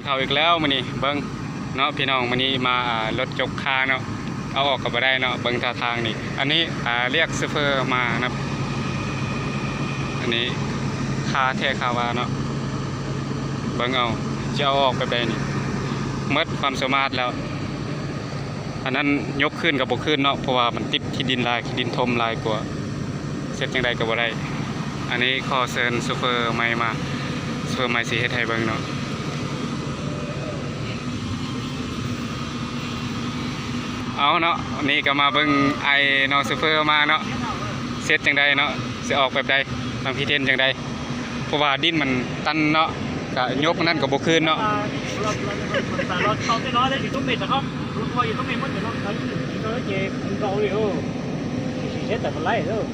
เข้าอีกแล้วมื้อนี้เบิ่งเนาะพี่น้องมื้อนี้มารถจกคาเนาะเอาออกก็บ่ได้เนาะเบิ่งท่าทางนี่ อันนี้เรียกซูเปอร์มานะอันนี้คาแท้คาวาเนาะเบิ่งเอาจะเอาออกแบบใดนี่หมดความสามารถแล้ว อันนั้นยกขึ้นกับบ่ขึ้นเนาะเพราะว่ามันติดขี้ดินลายขี้ดินทมลายกว่าเสร็จจังไดก็บ่ได้อันนี้ขอเชิญซูเปอร์ใหม่มาซูเปอร์ใหม่สิเฮ็ดให้เบิ่งเนาะ เอาเนาะวันนี้ก็มาเบิ่งไอ้น้องซูเปอร์มาเนาะเสร็จจังใดเนาะสิออกแบบใดบางพี่เทนจังใดเพราะว่าดินมันตันเนาะก็ยกนั่นก็บ่คืนเนาะแต่เราเขาจะ nói đấy thì chúng mình là không lúc thôi thì chúng mình mất thì nó thấy nó về cũng đâu đi ô chỉ chết tại phần lấy thôi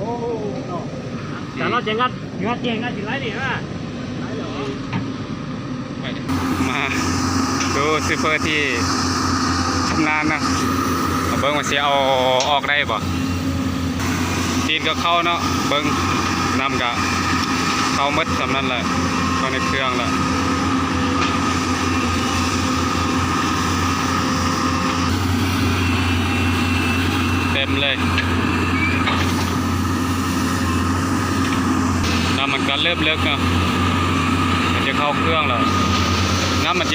ô nó แต่เราจะงัดงัดเองงัดสิไรดิฮะมา ดูซูเปอร์ที่ชำนาญนะเบิ่งว่าสิเอาออกได้บ่ดินก็เข้าเนาะเบิ่งนำก็เข้าหมดสำนั้นแหละเข้าในเครื่องแหล้วเต็มเลยน้ำมันก็เริ่มเลิกเนาะมันจะเข้าเครื่องแล้ว น้ำมัน